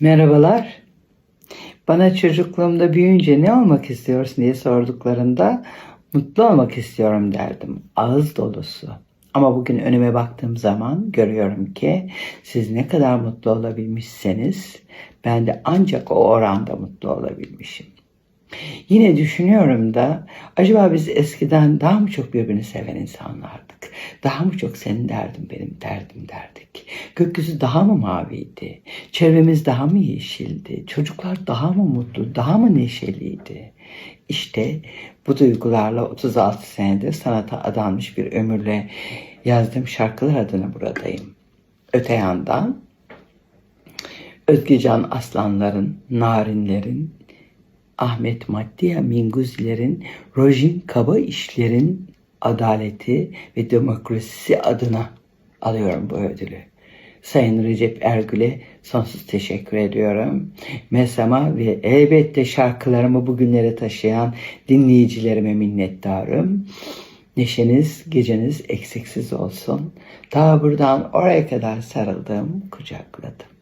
Merhabalar. Bana çocukluğumda büyüyünce ne olmak istiyorsun diye sorduklarında mutlu olmak istiyorum derdim. Ağız dolusu. Ama bugün önüme baktığım zaman görüyorum ki siz ne kadar mutlu olabilmişseniz ben de ancak o oranda mutlu olabilmişim. Yine düşünüyorum da acaba biz eskiden daha mı çok birbirini seven insanlardık? Daha mı çok senin derdin benim derdim derdik? Gökyüzü daha mı maviydi? Çevremiz daha mı yeşildi? Çocuklar daha mı mutlu, daha mı neşeliydi? İşte bu duygularla 36 senedir sanata adanmış bir ömürle yazdığım şarkılar adına buradayım. Öte yandan Özgecan Aslanların, Narinlerin, Ahmet Maddiya Minguzilerin, Rojin Kaba İşler'in adaleti ve demokrasisi adına alıyorum bu ödülü. Sayın Recep Ergül'e sonsuz teşekkür ediyorum. Mesama ve elbette şarkılarımı bugünlere taşıyan dinleyicilerime minnettarım. Neşeniz, geceniz eksiksiz olsun. Daha buradan oraya kadar sarıldım, kucakladım.